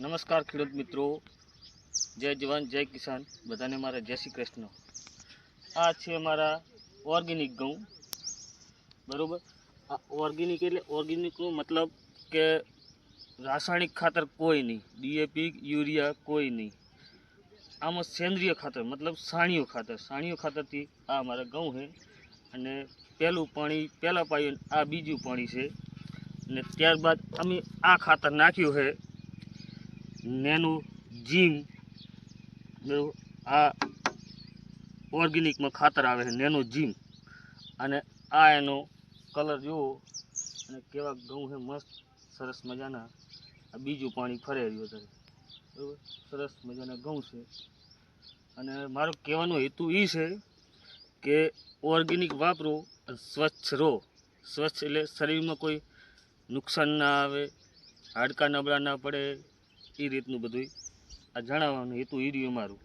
નમસ્કાર ખેડૂત મિત્રો. જય જવાન, જય કિસાન. બધાને મારા જય શ્રી કૃષ્ણ. આ છે મારા ઓર્ગેનિક ઘઉં. બરાબર? આ ઓર્ગેનિક એટલે ઓર્ગેનિકનો મતલબ કે રાસાયણિક ખાતર કોઈ નહીં. ડીએપી યુરિયા કોઈ નહીં. આમાં સેન્દ્રિય ખાતર, મતલબ સાણીયું ખાતર. સાણીયું ખાતરથી આ મારા ઘઉં છે. અને પહેલું પાણી, પહેલાં પાયું, આ બીજું પાણી છે. અને ત્યારબાદ અમે આ ખાતર નાખ્યું છે. નેનું જીમ આ ઓર્ગેનિકમાં ખાતર આવે છે, નેનો જીમ અને આ એનો કલર જુઓ અને કેવા ઘઉં છે, મસ્ત, સરસ મજાના. આ બીજું પાણી ફરે રહ્યું અત્યારે બરાબર? સરસ મજાના ઘઉં છે. અને મારો કહેવાનો હેતુ એ છે કે ઓર્ગેનિક વાપરો સ્વચ્છ રહો. સ્વચ્છ એટલે શરીરમાં કોઈ નુકસાન ના આવે, હાડકાં નબળા ના પડે એ રીતનું બધું આ જણાવવાનું હેતુ એ રહ્યું મારું.